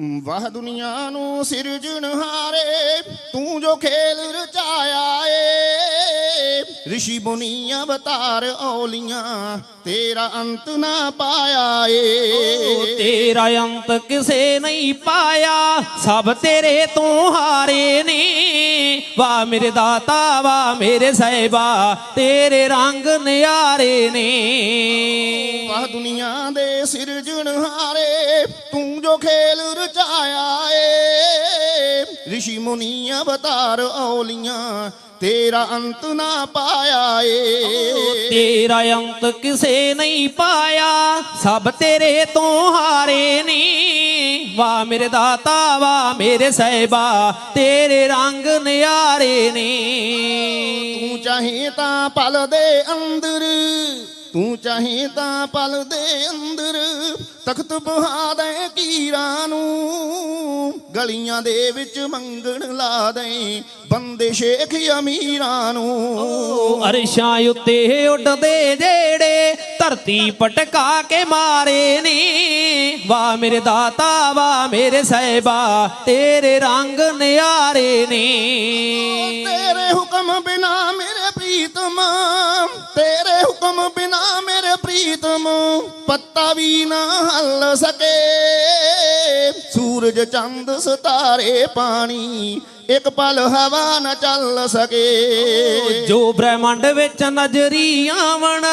ਵਾਹ ਦੁਨੀਆ ਨੂੰ ਸਿਰਜਣਹਾਰੇ ਤੂੰ ਜੋ ਖੇਲ ਰਚਾਇਆ ਏ। ਰਿਸ਼ੀ ਮੁਨੀ ਅਵਤਾਰ ਔਲੀਆਂ ਤੇਰਾ ਅੰਤ ਨਾ ਪਾਇਆ ਏ। ਤੇਰਾ ਅੰਤ ਕਿਸੇ ਨਹੀਂ ਪਾਇਆ ਸਭ ਤੇਰੇ ਤੋਂ ਹਾਰੇ ਨੇ। ਵਾ ਮੇਰੇ ਦਾਤਾ ਵਾ ਮੇਰੇ ਸਹਿਬਾ ਤੇਰੇ ਰੰਗ ਨਿਆਰੇ ਨੇ। ਵਾਹ ਦੁਨੀਆ ਦੇ ਸਿਰਜਣਹਾਰੇ ਜੋ ਖੇਲ ਰਚਾਇਆ ਏ। ਰਿਸ਼ੀ ਮੁਨੀ ਅਵਤਾਰ ਔਲੀਆਂ ਤੇਰਾ ਅੰਤ ਨਾ ਪਾਇਆ ਏ। ਤੇਰਾ ਅੰਤ ਕਿਸੇ ਨਹੀਂ ਪਾਇਆ ਸਭ ਤੇਰੇ ਤੋਂ ਹਾਰੇ ਨੇ। ਵਾ ਮੇਰੇ ਦਾਤਾ ਵਾ ਮੇਰੇ ਸਹਿਬਾ ਤੇਰੇ ਰੰਗ ਨਿਆਰੇ ਨੇ। ਤੂੰ ਚਾਹੇ ਤਾਂ ਪਲ ਦੇ ਅੰਦਰ ਤੂੰ ਚਾਹੇ ਤਾਂ ਪਲ ਦੇ ਅੰਦਰ ਤਖਤ ਬਹਾ ਦੇ ਕੀਰਾਂ ਨੂੰ। ਗਲੀਆਂ ਦੇ ਵਿੱਚ ਮੰਗਣ ਲਾ ਦੇ ਬੰਦੇ ਸ਼ੇਖ ਅਮੀਰਾਂ ਨੂੰ। ਅਰਸ਼ਾਂ ਉੱਤੇ ਉੱਡਦੇ ਜਿਹੜੇ ਧਰਤੀ ਪਟਕਾ ਕੇ ਮਾਰੇ ਨੇ। ਵਾ ਮੇਰੇ ਦਾਤਾ ਵਾ ਮੇਰੇ ਸਹਿਬਾ ਤੇਰੇ ਰੰਗ ਨਿਆਰੇ ਨੇ। ਤੇਰੇ ਹੁਕਮ ਬਿਨਾ ਮੇਰੇ ਪ੍ਰੀਤਮ, ਤੇਰੇ ਹੁਕਮ ਬਿਨਾ ਮੇਰੇ ਪ੍ਰੀਤਮ, ਪੱਤਾ ਵੀ ਨਾ ਹੱਲ ਸਕੇ। ਸੂਰਜ ਚੰਦ, ਸਿਤਾਰੇ ਪਾਣੀ ਇੱਕ ਪਲ ਹਵਾ ਨਾ ਚੱਲ ਸਕੇ। ਜੋ ਬ੍ਰਹਿਮੰਡ ਵਿੱਚ ਨਜ਼ਰੀ ਆਵਣ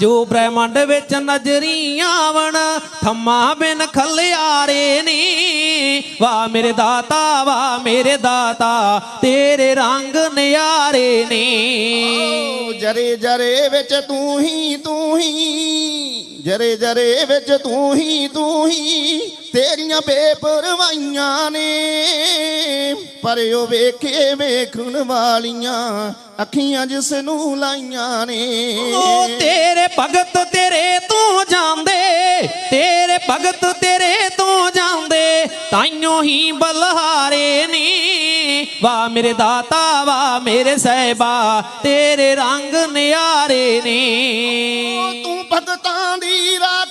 ਜੋ ਬ੍ਰਹਿਮੰਡ ਵਿੱਚ ਨਜ਼ਰੀ ਆਵਣ ਥੰਮਾ ਬਿਨ ਖਲਿਆਰੇ ਨੇ। ਵਾ ਮੇਰੇ ਦਾਤਾ ਵਾ ਮੇਰੇ ਦਾਤਾ ਤੇਰੇ ਰੰਗ ਨਿਆਰੇ ਨੇ। ਜਰੇ ਜਰੇ ਵਿੱਚ ਤੂੰ ਹੀ ਤੂੰ ਹੀ ਜਰੇ ਜਰੇ ਵਿੱਚ ਤੂੰ ਹੀ ਤੂੰ ਹੀ ਤੇਰੀਆਂ ਬੇਪਰਵਾਹੀਆਂ ਨੇ ਪਰ ਉਹ ਵੇਖੇ ਵੇਖਣ ਵਾਲੀਆਂ ਅੱਖੀਆਂ ਜਿਸ ਨੂੰ ਲਾਈਆਂ ਨੇ। ਓ ਤੇਰੇ ਭਗਤ ਤੇਰੇ ਤੋਂ ਜਾਂਦੇ ਤੇਰੇ ਭਗਤ ਤੇਰੇ ਤੋਂ ਜਾਂਦੇ ਤਾਈਓ ਹੀ ਬਲਹਾਰੇ ਨੇ। ਵਾ ਮੇਰੇ ਦਾਤਾ ਵਾ ਮੇਰੇ ਸਹਿਬਾ ਤੇਰੇ ਰੰਗ ਨਿਆਰੇ ਨੇ। ਤੂੰ ਭਗਤਾਂ ਦੀ ਰਾਖੀ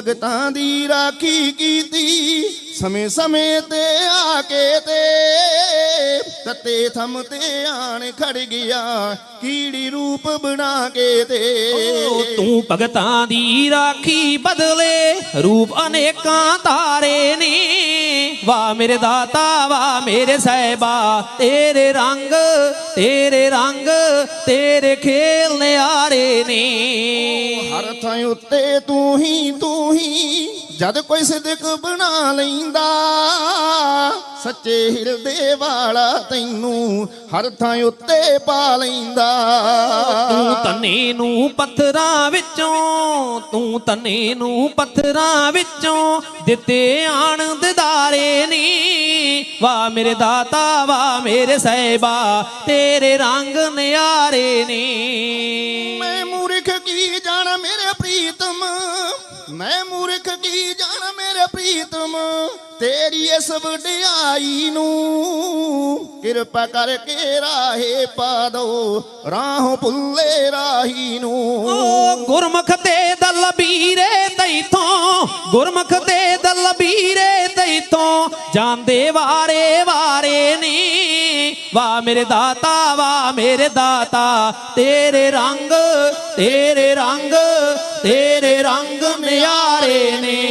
ਭਗਤਾਂ ਦੀ ਰਾਖੀ ਕੀਤੀ। ਸਮੇਂ ਸਮੇਂ ਤੇ ਆ ਕੇ ਤੇ ਤਤੇ ਥਮ ਤੇ ਆਣ ਖੜ ਗਿਆ। ਕੀੜੀ ਰੂਪ ਬਣਾ ਕੇ ਤੇ ਤੂੰ ਭਗਤਾਂ ਦੀ ਰਾਖੀ ਬਦਲੇ ਰੂਪ ਅਨੇਕਾਂ ਤਾਰੇ ਨੇ। ਵਾ ਮੇਰੇ ਦਾਤਾ ਵਾ ਮੇਰੇ ਸਹਿਬਾ ਤੇਰੇ ਰੰਗ ਤੇਰੇ ਰੰਗ ਤੇਰੇ ਖੇਲ ਨਿਆਰੇ ਨੇ। ਹਰ ਥਾਂ ਉੱਤੇ ਤੂੰ ਹੀ ਤੂੰ ਹੀ ਜਦ ਕੋਈ ਸਿਦਕ ਬਣਾ ਲੈਂਦਾ ਸੱਚੇ ਹਿਰਦੇ ਵਾਲਾ ਤੈਨੂੰ ਹਰ ਥਾਂ ਉੱਤੇ ਪਾ ਲੈਂਦਾ। ਤੂੰ ਤਨੇ ਨੂੰ ਪੱਥਰਾਂ ਵਿੱਚੋਂ ਤੂੰ ਤਨੇ ਨੂੰ ਪੱਥਰਾਂ ਵਿੱਚੋਂ ਦਿੱਤੇ ਆਣ ਦਿਦਾਰੇ ਨੇ ਵਾ ਮੇਰੇ ਦਾਤਾ ਵਾ ਮੇਰੇ ਸਹਿਬਾ ਤੇਰੇ ਰੰਗ ਨਿਆਰੇ ਨੇ। ਮੈਂ ਮੂਰਖ ਕੀ ਜਾਣ ਮੇਰੇ ਪ੍ਰੀਤਮ? ਮੈਂ ਮੂਰਖ ਕੀ ਜਾਣ ਮੇਰੇ ਪ੍ਰੀਤਮ? ਤੇਰੀ ਇਸ ਵਡਿਆਈ ਨੂੰ ਕਿਰਪਾ ਕਰਕੇ ਰਾਹੇ ਪਾ ਦੋ ਰਾਹੋਂ ਭੁੱਲੇ ਰਾਹੀ ਨੂੰ। ਗੁਰਮੁਖ ਤੇ ਦਲ ਬੀਰੇ ਤੈਥੋਂ ਗੁਰਮੁਖ ਤੇ ਦਲ ਬੀਰੇ ਜਾਂਦੇ ਵਾਰੇ ਵਾਰੇ ਨੇ। ਵਾ ਮੇਰੇ ਦਾਤਾ ਵਾ ਮੇਰੇ ਦਾਤਾ, ਤੇਰੇ ਰੰਗ ਤੇਰੇ ਰੰਗ ਤੇਰੇ ਰੰਗ ਨਿਆਰੇ ਨੇ।